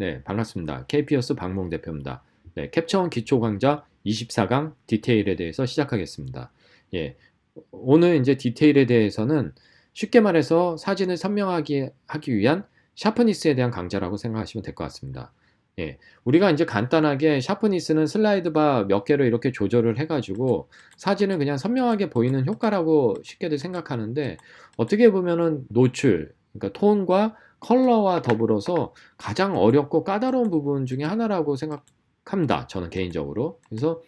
네, 반갑습니다. KP어스 박몽 대표입니다. 네, 캡처원 기초 강좌 24강 디테일에 대해서 시작하겠습니다. 예, 오늘 이제 디테일에 대해서는 쉽게 말해서 사진을 선명하게 하기 위한 샤프니스에 대한 강좌라고 생각하시면 될 것 같습니다. 예, 우리가 이제 간단하게 샤프니스는 슬라이드 바 몇 개를 이렇게 조절을 해가지고 사진을 그냥 선명하게 보이는 효과라고 쉽게들 생각하는데 어떻게 보면은 노출, 그러니까 톤과 컬러와 더불어서 가장 어렵고 까다로운 부분 중에 하나라고 생각합니다. 저는 개인적으로. 그래서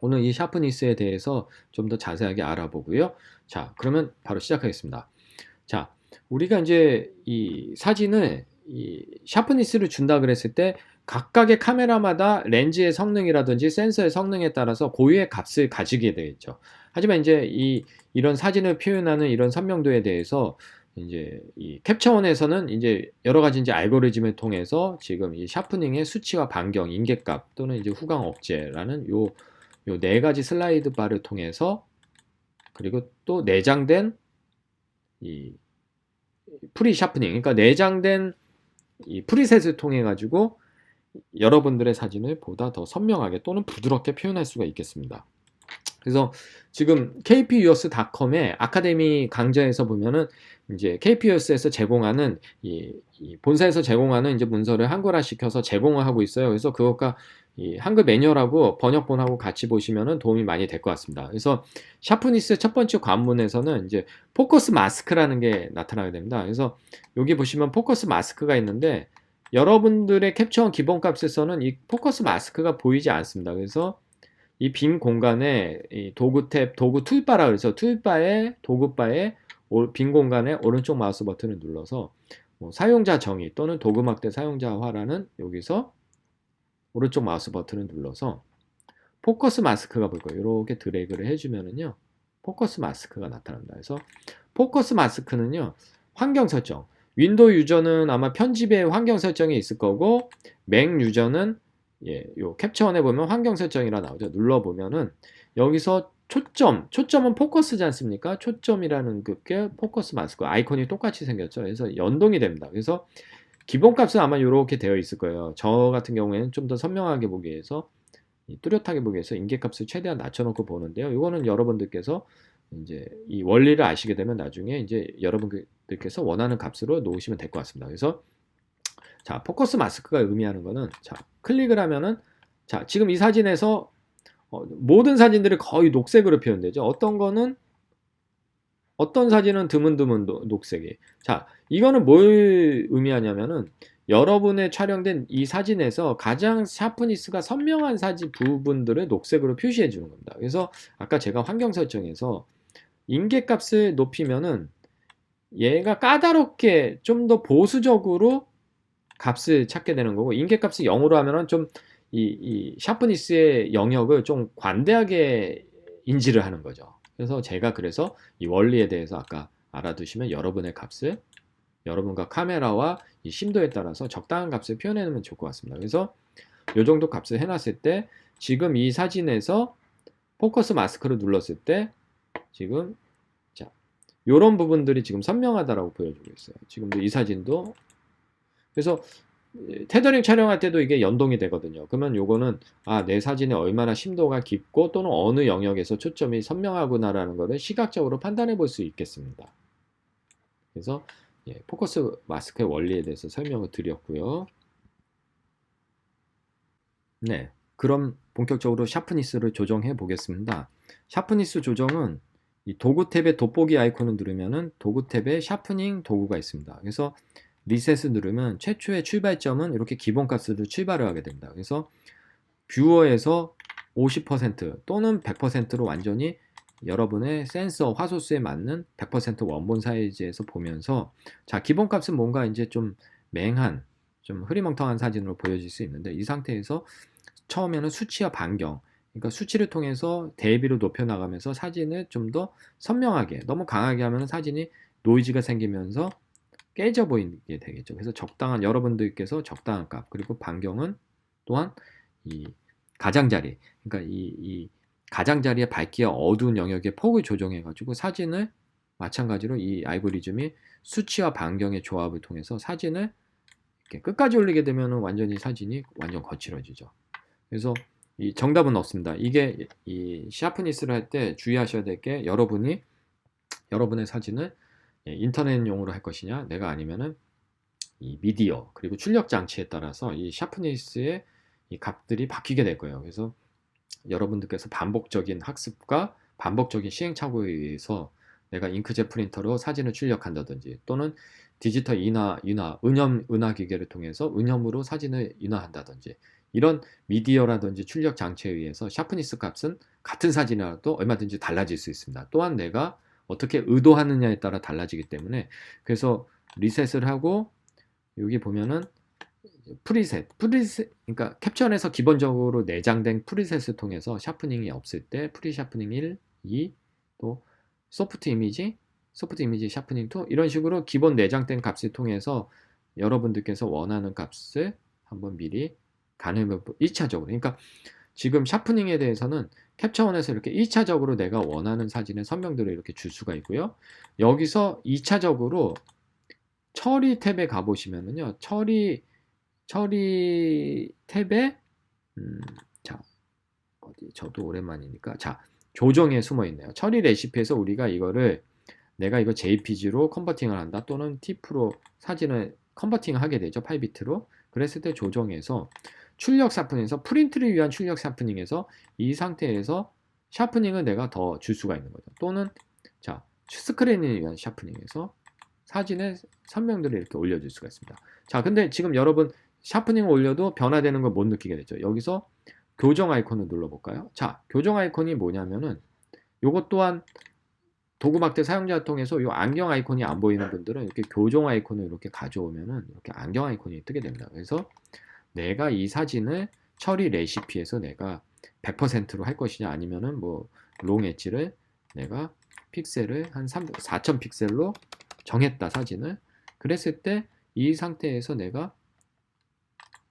오늘 이 샤프니스에 대해서 좀 더 자세하게 알아보고요. 자, 그러면 바로 시작하겠습니다. 자, 우리가 이제 이 사진을 이 샤프니스를 준다 그랬을 때 각각의 카메라마다 렌즈의 성능이라든지 센서의 성능에 따라서 고유의 값을 가지게 되겠죠. 하지만 이제 이 이런 사진을 표현하는 이런 선명도에 대해서 이제 이 캡처원에서는 이제 여러 가지 이제 알고리즘을 통해서 지금 이 샤프닝의 수치와 반경, 인계값 또는 이제 후광 억제라는 요 요 네 가지 슬라이드 바를 통해서 그리고 또 내장된 이 프리 샤프닝, 그러니까 내장된 이 프리셋을 통해 가지고 여러분들의 사진을 보다 더 선명하게 또는 부드럽게 표현할 수가 있겠습니다. 그래서 지금 kpus.com의 아카데미 강좌에서 보면은 이제 kpus에서 제공하는 이, 이 본사에서 제공하는 이제 문서를 한글화 시켜서 제공을 하고 있어요. 그래서 그것과 이 한글 매뉴얼하고 번역본하고 같이 보시면은 도움이 많이 될 것 같습니다. 그래서 샤프니스 첫 번째 관문에서는 이제 포커스 마스크라는 게 나타나게 됩니다. 그래서 여기 보시면 포커스 마스크가 있는데 여러분들의 캡처한 기본값에서는 이 포커스 마스크가 보이지 않습니다. 그래서 이 빈 공간에 이 도구 탭, 도구 툴바라 그래서 툴바에 도구바에 빈 공간에 오른쪽 마우스 버튼을 눌러서 뭐 사용자 정의 또는 도구 막대 사용자화라는 여기서 오른쪽 마우스 버튼을 눌러서 포커스 마스크가 보일 거예요. 이렇게 드래그를 해주면은요, 포커스 마스크가 나타납니다. 그래서 포커스 마스크는요, 환경 설정. 윈도우 유저는 아마 편집에 환경 설정이 있을 거고, 맥 유저는 예, 요 캡처원에 보면 환경 설정이라 나오죠. 눌러 보면은 여기서 초점, 초점은 포커스지 않습니까? 초점이라는 그게 포커스 마스크 아이콘이 똑같이 생겼죠. 그래서 연동이 됩니다. 그래서 기본값은 아마 이렇게 되어 있을 거예요. 저 같은 경우에는 좀 더 선명하게 보기 위해서 뚜렷하게 보기 위해서 인계값을 최대한 낮춰놓고 보는데요. 이거는 여러분들께서 이제 이 원리를 아시게 되면 나중에 이제 여러분들께서 원하는 값으로 놓으시면 될 것 같습니다. 그래서 자 포커스 마스크가 의미하는 거는 자 클릭을 하면은 자 지금 이 사진에서 어, 모든 사진들이 거의 녹색으로 표현되죠. 어떤 거는 어떤 사진은 드문드문 녹색이. 자, 이거는 뭘 의미하냐면은 여러분의 촬영된 이 사진에서 가장 샤프니스가 선명한 사진 부분들을 녹색으로 표시해 주는 겁니다. 그래서 아까 제가 환경 설정에서 인계 값을 높이면은 얘가 까다롭게 좀 더 보수적으로 값을 찾게 되는 거고 인계값을 0으로 하면은 좀 이, 이 샤프니스의 영역을 좀 관대하게 인지를 하는 거죠. 그래서 제가 그래서 이 원리에 대해서 아까 알아두시면 여러분의 값을 여러분과 카메라와 이 심도에 따라서 적당한 값을 표현해 놓으면 좋을 것 같습니다. 그래서 이 정도 값을 해놨을 때 지금 이 사진에서 포커스 마스크를 눌렀을 때 지금 자 이런 부분들이 지금 선명하다라고 보여주고 있어요. 지금도 이 사진도 그래서 테더링 촬영할 때도 이게 연동이 되거든요. 그러면 요거는 아, 내 사진에 얼마나 심도가 깊고 또는 어느 영역에서 초점이 선명하구나라는 것을 시각적으로 판단해 볼 수 있겠습니다. 그래서 예, 포커스 마스크의 원리에 대해서 설명을 드렸고요. 네, 그럼 본격적으로 샤프니스를 조정해 보겠습니다. 샤프니스 조정은 이 도구 탭의 돋보기 아이콘을 누르면은 도구 탭에 샤프닝 도구가 있습니다. 그래서 리셋을 누르면 최초의 출발점은 이렇게 기본값으로 출발을 하게 됩니다. 그래서 뷰어에서 50% 또는 100%로 완전히 여러분의 센서 화소수에 맞는 100% 원본 사이즈에서 보면서 자 기본값은 뭔가 이제 좀 맹한 좀 흐리멍텅한 사진으로 보여질 수 있는데 이 상태에서 처음에는 수치와 반경 그러니까 수치를 통해서 대비로 높여 나가면서 사진을 좀 더 선명하게 너무 강하게 하면 사진이 노이즈가 생기면서 깨져 보이게 되겠죠. 그래서 적당한 여러분들께서 적당한 값 그리고 반경은 또한 이 가장자리 그러니까 이, 이 가장자리의 밝기와 어두운 영역의 폭을 조정해 가지고 사진을 마찬가지로 이 알고리즘이 수치와 반경의 조합을 통해서 사진을 이렇게 끝까지 올리게 되면 완전히 사진이 완전 거칠어지죠. 그래서 이 정답은 없습니다. 이게 이 샤프니스를 할 때 주의하셔야 될 게 여러분이 여러분의 사진을 예, 인터넷용으로 할 것이냐, 내가 아니면은 이 미디어 그리고 출력 장치에 따라서 이 샤프니스의 이 값들이 바뀌게 될 거예요. 그래서 여러분들께서 반복적인 학습과 반복적인 시행착오에 의해서 내가 잉크젯 프린터로 사진을 출력한다든지 또는 디지털 인화, 인화, 은염, 은화 기계를 통해서 은염으로 사진을 인화한다든지 이런 미디어라든지 출력 장치에 의해서 샤프니스 값은 같은 사진이라도 얼마든지 달라질 수 있습니다. 또한 내가 어떻게 의도하느냐에 따라 달라지기 때문에 그래서 리셋을 하고 여기 보면은 프리셋, 프리셋, 그러니까 캡처에서 기본적으로 내장된 프리셋을 통해서 샤프닝이 없을 때 프리 샤프닝 1, 2, 또 소프트 이미지, 소프트 이미지 샤프닝 2 이런 식으로 기본 내장된 값을 통해서 여러분들께서 원하는 값을 한번 미리 가늠해 1차적으로. 그러니까 지금 샤프닝에 대해서는 캡처원에서 이렇게 1차적으로 내가 원하는 사진의 선명도를 이렇게 줄 수가 있고요. 여기서 2차적으로 처리 탭에 가보시면은요. 처리 처리 탭에 음, 자 어디 저도 오랜만이니까 자 조정에 숨어 있네요. 처리 레시피에서 우리가 이거를 내가 이거 JPG로 컨버팅을 한다 또는 TIFF로 사진을 컨버팅을 하게 되죠. 8비트로. 그랬을 때 조정에서 출력 샤프닝에서 프린트를 위한 출력 샤프닝에서 이 상태에서 샤프닝을 내가 더 줄 수가 있는 거죠. 또는 자 스크린을 위한 샤프닝에서 사진의 선명도를 이렇게 올려줄 수가 있습니다. 자 근데 지금 여러분 샤프닝을 올려도 변화되는 걸 못 느끼게 되죠. 여기서 교정 아이콘을 눌러볼까요? 자 교정 아이콘이 뭐냐면은 요것 또한 도구막대 사용자 통해서 이 안경 아이콘이 안 보이는 분들은 이렇게 교정 아이콘을 이렇게 가져오면은 이렇게 안경 아이콘이 뜨게 됩니다. 그래서 내가 이 사진을 처리 레시피에서 내가 100%로 할 것이냐 아니면은 뭐롱 엣지를 내가 픽셀을 한 3, 4000 픽셀로 정했다 사진을. 그랬을 때 이 상태에서 내가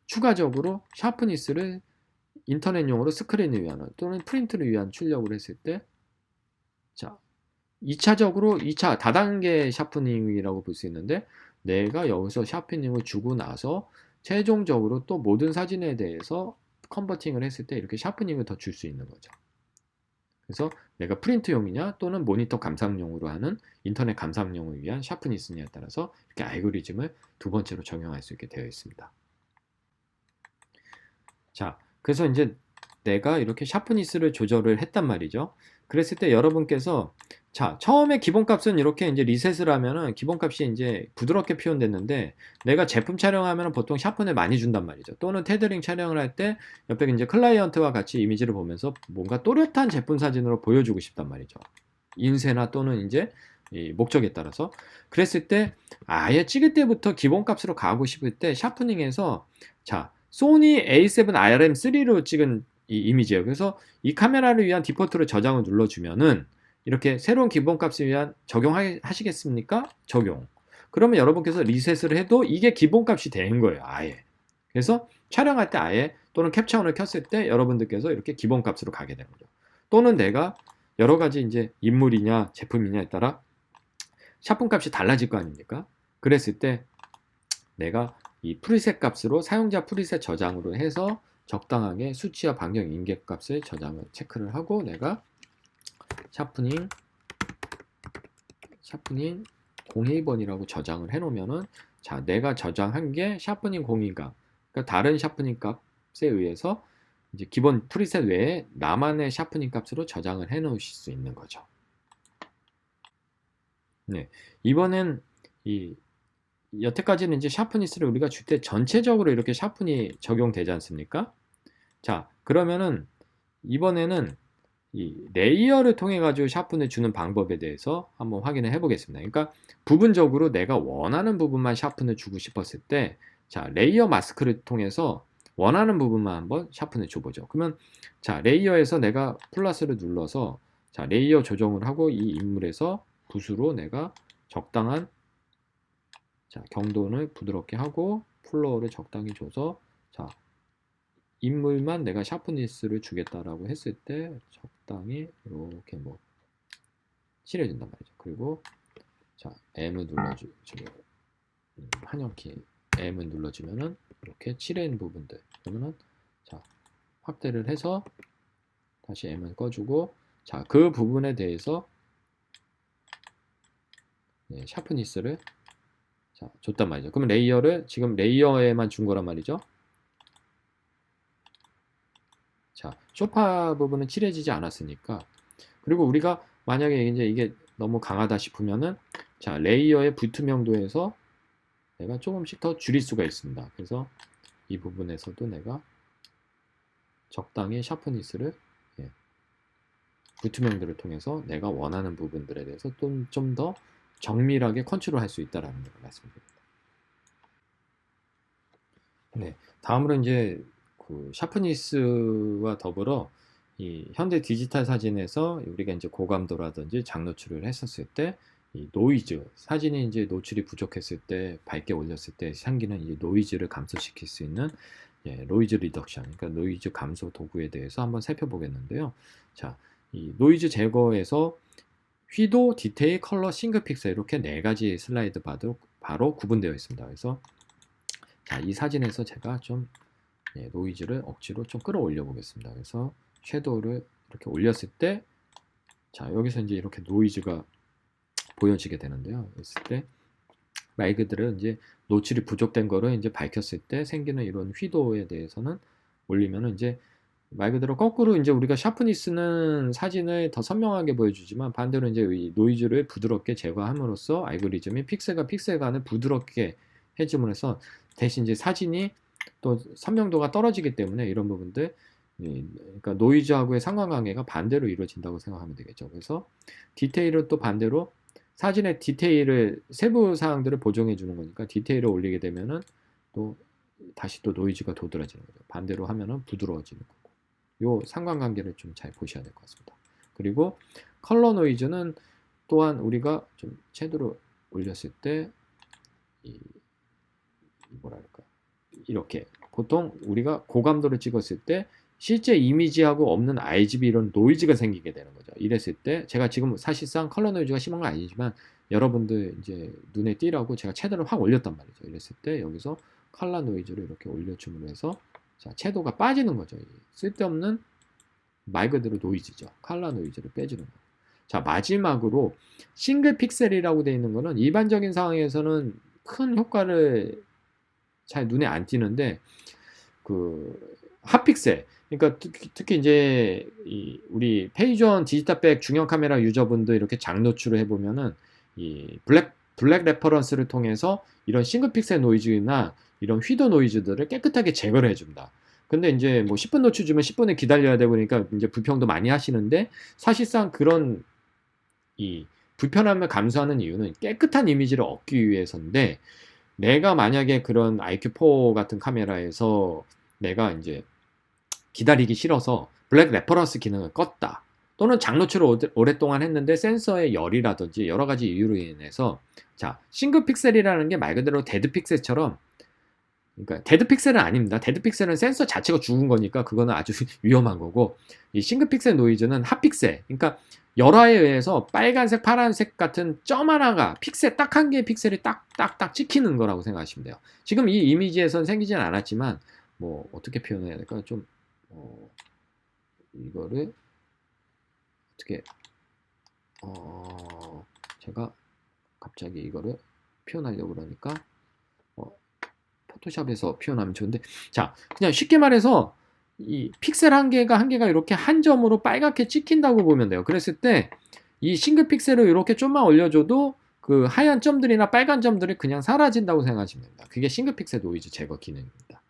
추가적으로 샤프니스를 인터넷용으로 스크린을 위한 또는 프린트를 위한 출력을 했을 때 자, 2차적으로 2차 다단계 샤프닝이라고 볼 수 있는데 내가 여기서 샤프닝을 주고 나서 최종적으로 또 모든 사진에 대해서 컨버팅을 했을 때 이렇게 샤프닝을 더 줄 수 있는 거죠. 그래서 내가 프린트용이냐 또는 모니터 감상용으로 하는 인터넷 감상용을 위한 샤프니스냐에 따라서 이렇게 알고리즘을 두 번째로 적용할 수 있게 되어 있습니다. 자, 그래서 이제 내가 이렇게 샤프니스를 조절을 했단 말이죠. 그랬을 때 여러분께서 자, 처음에 기본값은 이렇게 이제 리셋을 하면은 기본값이 이제 부드럽게 표현됐는데 내가 제품 촬영하면은 보통 샤픈을 많이 준단 말이죠. 또는 테더링 촬영을 할 때 옆에 이제 클라이언트와 같이 이미지를 보면서 뭔가 또렷한 제품 사진으로 보여주고 싶단 말이죠. 인쇄나 또는 이제 이 목적에 따라서 그랬을 때 아예 찍을 때부터 기본값으로 가고 싶을 때 샤프닝에서 자 소니 A7 RM3로 찍은 이 이미지예요. 그래서 이 카메라를 위한 디폴트로 저장을 눌러주면은 이렇게 새로운 기본값을 위한 적용하시겠습니까? 적용. 그러면 여러분께서 리셋을 해도 이게 기본값이 되는 거예요. 아예. 그래서 촬영할 때 아예 또는 캡처온을 켰을 때 여러분들께서 이렇게 기본값으로 가게 되는 거죠. 또는 내가 여러 가지 이제 인물이냐 제품이냐에 따라 샤품 값이 달라질 거 아닙니까? 그랬을 때 내가 이 프리셋 값으로 사용자 프리셋 저장으로 해서 적당하게 수치와 반경 인계 값을 저장을 체크를 하고 내가 샤프닝 샤프닝 01번이라고 저장을 해 놓으면은 자 내가 저장한 게 샤프닝 02값 그러니까 다른 샤프닝 값에 의해서 이제 기본 프리셋 외에 나만의 샤프닝 값으로 저장을 해 놓으실 수 있는 거죠. 네. 이번엔 이 여태까지는 이제 샤프니스를 우리가 줄 때 전체적으로 이렇게 샤프니 적용되지 않습니까? 자, 그러면은 이번에는 이 레이어를 통해 가지고 샤픈을 주는 방법에 대해서 한번 확인을 해 보겠습니다. 그러니까 부분적으로 내가 원하는 부분만 샤픈을 주고 싶었을 때, 자, 레이어 마스크를 통해서 원하는 부분만 한번 샤픈을 줘보죠. 그러면 자, 레이어에서 내가 플러스를 눌러서 자, 레이어 조정을 하고 이 인물에서 붓으로 내가 적당한 자, 경도를 부드럽게 하고 플로어를 적당히 줘서 자, 인물만 내가 샤프니스를 주겠다라고 했을 때 적당히 이렇게 뭐 칠해준단 말이죠. 그리고 자 M을 눌러주고 음, 한영키 M을 눌러주면은 이렇게 칠해 있는 부분들 그러면은 자 확대를 해서 다시 M을 꺼주고 자 그 부분에 대해서 네, 샤프니스를 자 줬단 말이죠. 그러면 레이어를 지금 레이어에만 준 거란 말이죠. 자 쇼파 부분은 칠해지지 않았으니까 그리고 우리가 만약에 이제 이게 너무 강하다 싶으면은 자 레이어의 불투명도에서 내가 조금씩 더 줄일 수가 있습니다. 그래서 이 부분에서도 내가 적당히 샤프니스를 예, 불투명도를 통해서 내가 원하는 부분들에 대해서 좀더 정밀하게 컨트롤할 수 있다라는 걸 말씀드립니다. 네, 다음으로 이제 그 샤프니스와 더불어 이 현대 디지털 사진에서 우리가 이제 고감도라든지 장노출을 했었을 때 이 노이즈 사진이 이제 노출이 부족했을 때 밝게 올렸을 때 생기는 이 노이즈를 감소시킬 수 있는 예, 노이즈 리덕션 그러니까 노이즈 감소 도구에 대해서 한번 살펴보겠는데요. 자, 이 노이즈 제거에서 휘도, 디테일, 컬러, 싱글 픽셀 이렇게 네 가지 슬라이드 바로, 바로 구분되어 있습니다. 그래서 자, 이 사진에서 제가 좀 예, 노이즈를 억지로 좀 끌어올려 보겠습니다. 그래서 섀도우를 이렇게 올렸을 때, 자, 여기서 이제 이렇게 노이즈가 보여지게 되는데요. 그랬을 때, 말 그대로 이제 노출이 부족된 거를 이제 밝혔을 때 생기는 이런 휘도에 대해서는 올리면은 이제 말 그대로 거꾸로 이제 우리가 샤프니스는 사진을 더 선명하게 보여주지만 반대로 이제 이 노이즈를 부드럽게 제거함으로써 알고리즘이 픽셀과 픽셀 간을 부드럽게 해줌으로써 대신 이제 사진이 또 선명도가 떨어지기 때문에 이런 부분들 그러니까 노이즈하고의 상관관계가 반대로 이루어진다고 생각하면 되겠죠. 그래서 디테일은 또 반대로 사진의 디테일을 세부 사항들을 보정해 주는 거니까 디테일을 올리게 되면은 또 다시 또 노이즈가 도드라지는 거죠. 반대로 하면은 부드러워지는 거고. 요 상관관계를 좀 잘 보셔야 될 것 같습니다. 그리고 컬러 노이즈는 또한 우리가 좀 채도로 올렸을 때 이, 뭐랄까 이렇게 보통 우리가 고감도를 찍었을 때 실제 이미지하고 없는 RGB 이런 노이즈가 생기게 되는 거죠. 이랬을 때 제가 지금 사실상 컬러 노이즈가 심한 건 아니지만 여러분들 이제 눈에 띄라고 제가 채도를 확 올렸단 말이죠. 이랬을 때 여기서 컬러 노이즈를 이렇게 올려줌으로 해서 자, 채도가 빠지는 거죠. 쓸데없는 말 그대로 노이즈죠. 컬러 노이즈를 빼주는 거. 자, 마지막으로 싱글 픽셀이라고 되어 있는 거는 일반적인 상황에서는 큰 효과를 잘 눈에 안 띄는데 그 핫픽셀 그러니까 특히, 이제 이 우리 페이전 디지털백 중형 카메라 유저분들 이렇게 장노출을 해보면은 이 블랙 블랙 레퍼런스를 통해서 이런 싱글 픽셀 노이즈나 이런 휘도 노이즈들을 깨끗하게 제거를 해줍니다. 근데 이제 뭐 10분 노출 주면 10분을 기다려야 되고 그러니까 이제 불평도 많이 하시는데 사실상 그런 이 불편함을 감수하는 이유는 깨끗한 이미지를 얻기 위해서인데 내가 만약에 그런 IQ4 같은 카메라에서 내가 이제 기다리기 싫어서 블랙 레퍼런스 기능을 껐다. 또는 장노출을 오랫동안 했는데 센서의 열이라든지 여러 가지 이유로 인해서 자 싱글 픽셀이라는 게 말 그대로 데드 픽셀처럼 그러니까 데드 픽셀은 아닙니다. 데드 픽셀은 센서 자체가 죽은 거니까 그거는 아주 위험한 거고 이 싱글 픽셀 노이즈는 핫 픽셀. 그러니까 열화에 의해서 빨간색, 파란색 같은 점 하나가 픽셀 딱 한 개의 픽셀이 딱딱딱 찍히는 거라고 생각하시면 돼요. 지금 이 이미지에선 생기진 않았지만 뭐 어떻게 표현해야 될까? 좀 어, 이거를 어떻게 어, 제가 갑자기 이거를 표현하려고 그러니까 어, 포토샵에서 표현하면 좋은데 자 그냥 쉽게 말해서 이 픽셀 한 개가 한 개가 이렇게 한 점으로 빨갛게 찍힌다고 보면 돼요. 그랬을 때 이 싱글 픽셀을 이렇게 좀만 올려줘도 그 하얀 점들이나 빨간 점들이 그냥 사라진다고 생각하시면 됩니다. 그게 싱글 픽셀 노이즈 제거 기능입니다.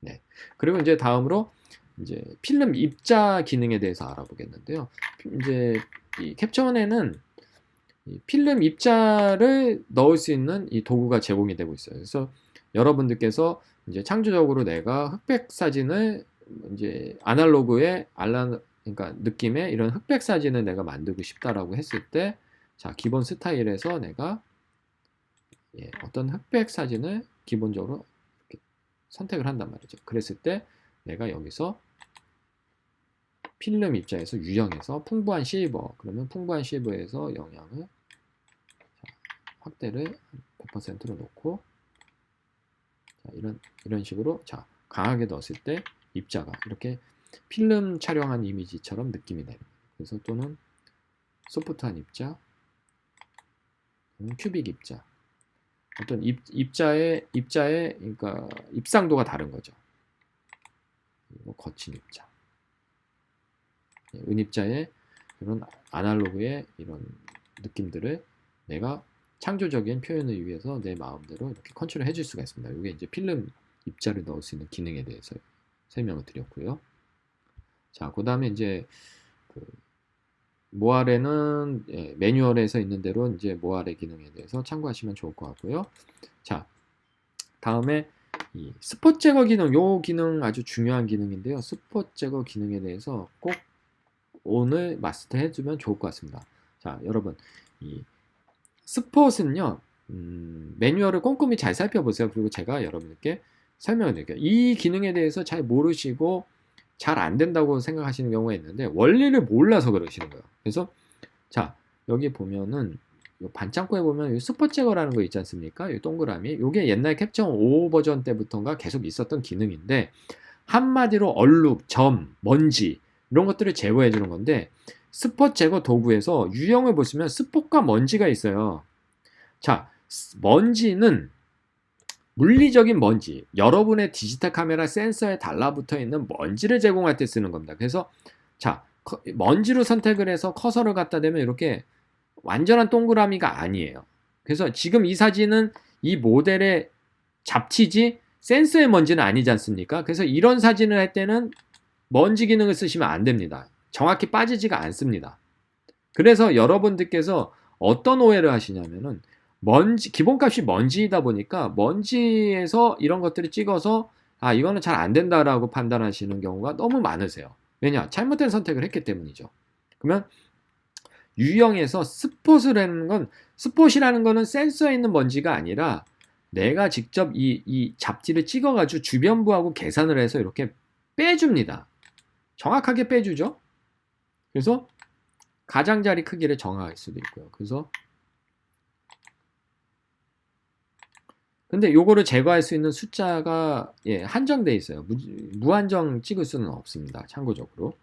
네. 그리고 이제 다음으로 이제 필름 입자 기능에 대해서 알아보겠는데요. 이제 이 캡처원에는 이 필름 입자를 넣을 수 있는 이 도구가 제공이 되고 있어요. 그래서 여러분들께서 이제 창조적으로 내가 흑백 사진을 이제 아날로그의 알라 그러니까 느낌의 이런 흑백 사진을 내가 만들고 싶다라고 했을 때 자, 기본 스타일에서 내가 예, 어떤 흑백 사진을 기본적으로 선택을 한단 말이죠. 그랬을 때 내가 여기서 필름 입자에서 유형에서 풍부한 실버 그러면 풍부한 실버에서 영향을 확대를 100%로 놓고 자, 이런 이런 식으로 자 강하게 넣었을 때 입자가 이렇게 필름 촬영한 이미지처럼 느낌이 나요. 그래서 또는 소프트한 입자, 큐빅 입자. 어떤 입, 입자의 입자의 그러니까 입상도가 다른 거죠. 그리고 거친 입자. 예, 은입자의 이런 아날로그의 이런 느낌들을 내가 창조적인 표현을 위해서 내 마음대로 이렇게 컨트롤 해줄 수가 있습니다. 이게 이제 필름 입자를 넣을 수 있는 기능에 대해서 설명을 드렸고요. 자, 그 다음에 이제 그 모아레는 예, 매뉴얼에서 있는 대로 이제 모아레 기능에 대해서 참고하시면 좋을 것 같고요. 자, 다음에 이 스폿 제거 기능, 요 기능 아주 중요한 기능인데요. 스폿 제거 기능에 대해서 꼭 오늘 마스터 해주면 좋을 것 같습니다. 자, 여러분, 이 스폿은요, 음, 매뉴얼을 꼼꼼히 잘 살펴보세요. 그리고 제가 여러분께 설명을 드릴게요. 이 기능에 대해서 잘 모르시고 잘 안 된다고 생각하시는 경우가 있는데 원리를 몰라서 그러시는 거예요. 그래서 자 여기 보면은 요 반창고에 보면 이 스폿 제거라는 거 있지 않습니까? 이 동그라미. 이게 옛날 캡처 5 버전 때부터인가 계속 있었던 기능인데 한마디로 얼룩, 점, 먼지 이런 것들을 제거해 주는 건데 스폿 제거 도구에서 유형을 보시면 스폿과 먼지가 있어요. 자, 먼지는 물리적인 먼지, 여러분의 디지털 카메라 센서에 달라붙어 있는 먼지를 제공할 때 쓰는 겁니다. 그래서 자, 커- 먼지로 선택을 해서 커서를 갖다 대면 이렇게 완전한 동그라미가 아니에요. 그래서 지금 이 사진은 이 모델의 잡티지 센서의 먼지는 아니지 않습니까? 그래서 이런 사진을 할 때는 먼지 기능을 쓰시면 안 됩니다. 정확히 빠지지가 않습니다. 그래서 여러분들께서 어떤 오해를 하시냐면은 먼지 기본값이 먼지이다 보니까 먼지에서 이런 것들을 찍어서 아 이거는 잘 안 된다라고 판단하시는 경우가 너무 많으세요. 왜냐 잘못된 선택을 했기 때문이죠. 그러면 유형에서 스폿을 하는 건 스폿이라는 거는 센서에 있는 먼지가 아니라 내가 직접 이, 이 잡지를 찍어가지고 주변부하고 계산을 해서 이렇게 빼줍니다. 정확하게 빼주죠. 그래서 가장자리 크기를 정할 수도 있고요. 그래서 근데 요거를 제거할 수 있는 숫자가 예, 한정돼 있어요. 무, 무한정 찍을 수는 없습니다. 참고적으로.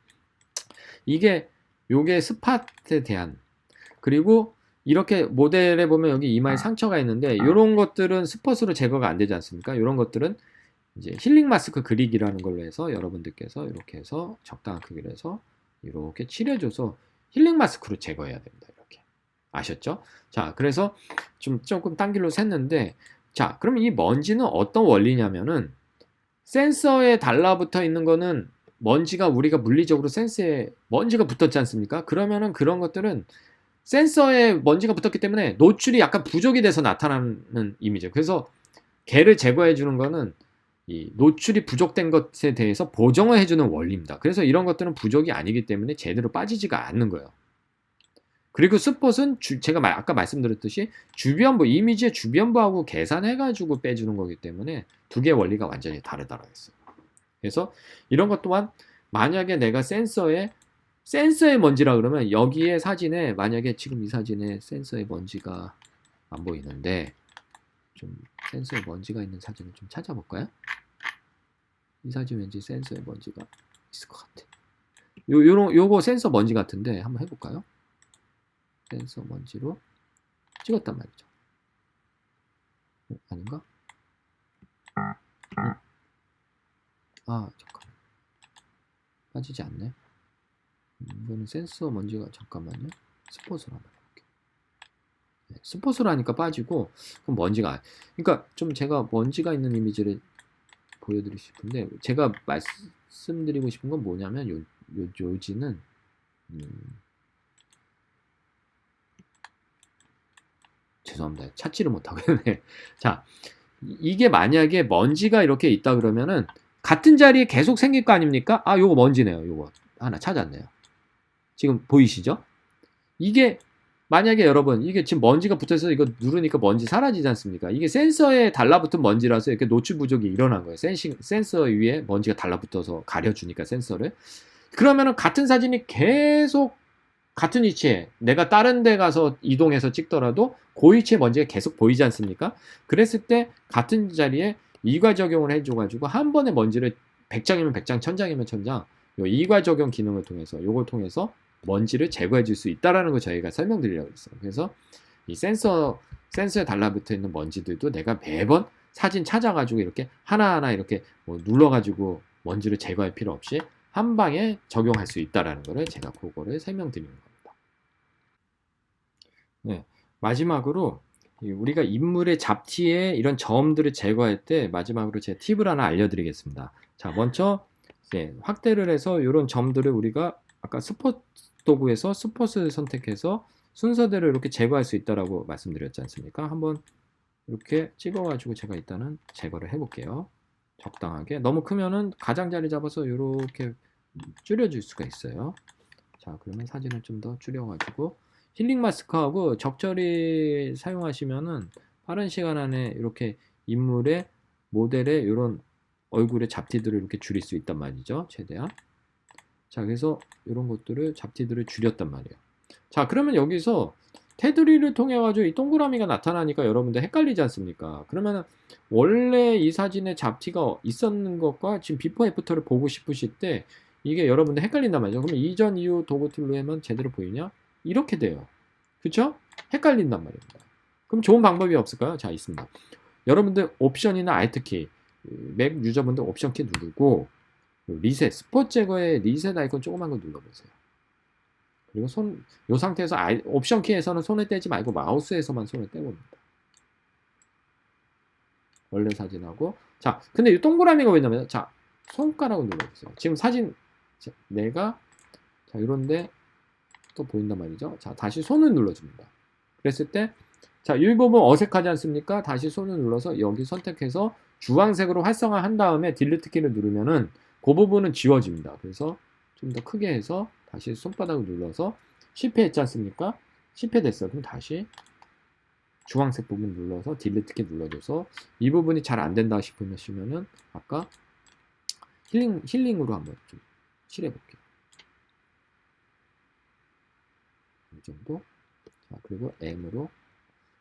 이게 요게 스팟에 대한 그리고 이렇게 모델에 보면 여기 이마에 상처가 있는데 이런 것들은 스폿으로 제거가 안 되지 않습니까? 이런 것들은 이제 힐링 마스크 그리기라는 걸로 해서 여러분들께서 이렇게 해서 적당한 크기로 해서 이렇게 칠해줘서 힐링 마스크로 제거해야 됩니다. 이렇게 아셨죠? 자, 그래서 좀 조금 딴 길로 샜는데 자, 그럼 이 먼지는 어떤 원리냐면은 센서에 달라붙어 있는 거는 먼지가 우리가 물리적으로 센서에 먼지가 붙었지 않습니까? 그러면은 그런 것들은 센서에 먼지가 붙었기 때문에 노출이 약간 부족이 돼서 나타나는 이미죠. 그래서 걔를 제거해 주는 거는 이 노출이 부족된 것에 대해서 보정을 해주는 원리입니다. 그래서 이런 것들은 부족이 아니기 때문에 제대로 빠지지가 않는 거예요. 그리고 스폿은 주- 제가 말- 아까 말씀드렸듯이 주변부 이미지의 주변부하고 계산해가지고 빼주는 거기 때문에 두 개의 원리가 완전히 다르다고 했어요. 그래서 이런 것 또한 만약에 내가 센서에 센서의 먼지라 그러면 여기에 사진에 만약에 지금 이 사진에 센서의 먼지가 안 보이는데 좀 센서에 먼지가 있는 사진을 좀 찾아볼까요? 이 사진 왠지 센서에 먼지가 있을 것 같아. 요 요런 요거 센서 먼지 같은데 한번 해볼까요? 센서 먼지로 찍었단 말이죠. 어, 아닌가? 음. 아 잠깐 빠지지 않네. 음, 이거는 센서 먼지가 잠깐만요. 스폿으로 한번 스폿으로 하니까 빠지고 그럼 먼지가 그러니까 좀 제가 먼지가 있는 이미지를 보여드리고 싶은데 제가 말씀드리고 싶은 건 뭐냐면 요, 요 요지는 음, 죄송합니다. 찾지를 못하고 있네. 자, 이- 이게 만약에 먼지가 이렇게 있다 그러면은 같은 자리에 계속 생길 거 아닙니까? 아, 요거 먼지네요. 요거 하나 찾았네요. 지금 보이시죠? 이게 만약에 여러분 이게 지금 먼지가 붙어서 이거 누르니까 먼지 사라지지 않습니까? 이게 센서에 달라붙은 먼지라서 이렇게 노출 부족이 일어난 거예요. 센싱, 센서 위에 먼지가 달라붙어서 가려주니까 센서를. 그러면은 같은 사진이 계속 같은 위치에 내가 다른 데 가서 이동해서 찍더라도 그 위치에 먼지가 계속 보이지 않습니까? 그랬을 때 같은 자리에 이과 적용을 해줘가지고 한 번에 먼지를 100장이면 100장, 1000장이면 1000장 요 이과 적용 기능을 통해서 요걸 통해서 먼지를 제거해 줄 수 있다라는 걸 저희가 설명드리려고 했어요. 그래서 이 센서 센서에 달라붙어 있는 먼지들도 내가 매번 사진 찾아가지고 이렇게 하나하나 이렇게 뭐 눌러가지고 먼지를 제거할 필요 없이 한 방에 적용할 수 있다라는 거를 제가 그거를 설명드리는 겁니다. 네, 마지막으로 이 우리가 인물의 잡티에 이런 점들을 제거할 때 마지막으로 제 팁을 하나 알려드리겠습니다. 자, 먼저 이제 확대를 해서 이런 점들을 우리가 아까 스포 도구에서 스폿을 선택해서 순서대로 이렇게 제거할 수 있다라고 말씀드렸지 않습니까? 한번 이렇게 찍어가지고 제가 일단은 제거를 해볼게요. 적당하게 너무 크면은 가장자리 잡아서 이렇게 줄여줄 수가 있어요. 자 그러면 사진을 좀 더 줄여가지고 힐링 마스크하고 적절히 사용하시면은 빠른 시간 안에 이렇게 인물의 모델의 이런 얼굴의 잡티들을 이렇게 줄일 수 있단 말이죠. 최대한. 자 그래서 이런 것들을 잡티들을 줄였단 말이에요. 자 그러면 여기서 테두리를 통해 가지고 이 동그라미가 나타나니까 여러분들 헷갈리지 않습니까? 그러면 원래 이 사진에 잡티가 있었는 것과 지금 비포 애프터를 보고 싶으실 때 이게 여러분들 헷갈린단 말이죠. 그러면 이전 이후 도구 툴로 하면 제대로 보이냐? 이렇게 돼요. 그쵸? 헷갈린단 말입니다. 그럼 좋은 방법이 없을까요? 자 있습니다. 여러분들 옵션이나 알트 키, 맥 유저분들 옵션 키 누르고 리셋, 스포츠 제거의 리셋 아이콘 조그만 거 눌러보세요. 그리고 손, 이 상태에서 아이, 옵션 키에서는 손을 떼지 말고 마우스에서만 손을 떼봅니다. 원래 사진하고. 자, 근데 이 동그라미가 왜냐면, 자, 손가락을 눌러보세요. 지금 사진, 자, 내가, 자, 이런데 또 보인단 말이죠. 자, 다시 손을 눌러줍니다. 그랬을 때, 자, 이 부분 어색하지 않습니까? 다시 손을 눌러서 여기 선택해서 주황색으로 활성화한 다음에 딜리트 키를 누르면은 그 부분은 지워집니다. 그래서 좀 더 크게 해서 다시 손바닥을 눌러서 실패했지 않습니까? 실패됐어요. 그럼 다시 주황색 부분 눌러서 딜리트 키 눌러줘서 이 부분이 잘 안 된다 싶으시면은 아까 힐링, 힐링으로 한번 좀 칠해볼게요. 이 정도. 자, 그리고 M으로.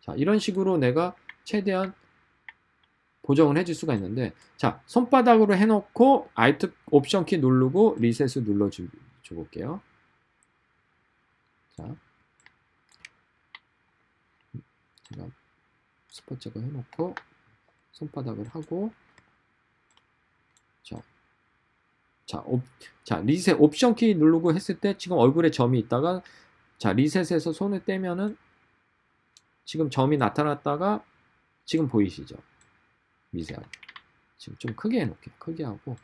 자, 이런 식으로 내가 최대한 보정을 해줄 수가 있는데 자 손바닥으로 해놓고 Alt 옵션 키 누르고 리셋을 눌러줘 볼게요 자 제가 스포 제거 해놓고 손바닥을 하고 자, 자, 옵, 자 리셋 옵션 키 누르고 했을 때 지금 얼굴에 점이 있다가 자 리셋에서 손을 떼면은 지금 점이 나타났다가 지금 보이시죠? 미세하게. 지금 좀 크게 해놓을게요. 크게 하고.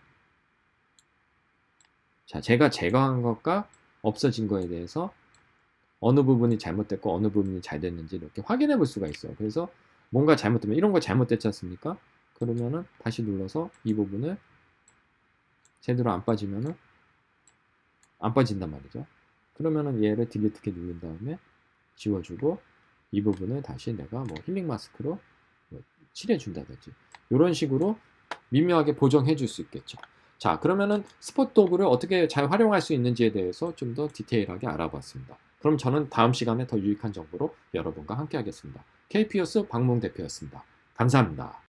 자, 제가 제거한 것과 없어진 거에 대해서 어느 부분이 잘못됐고 어느 부분이 잘 됐는지 이렇게 확인해 볼 수가 있어요. 그래서 뭔가 잘못되면 이런 거 잘못됐지 않습니까? 그러면은 다시 눌러서 이 부분을 제대로 안 빠지면은 안 빠진단 말이죠. 그러면은 얘를 딜리트 키 누른 다음에 지워주고 이 부분을 다시 내가 뭐 힐링 마스크로 뭐 칠해준다든지 이런 식으로 미묘하게 보정해 줄 수 있겠죠. 자, 그러면은 스포트 도구를 어떻게 잘 활용할 수 있는지에 대해서 좀 더 디테일하게 알아봤습니다. 그럼 저는 다음 시간에 더 유익한 정보로 여러분과 함께 하겠습니다. KPOS 박몽 대표였습니다. 감사합니다.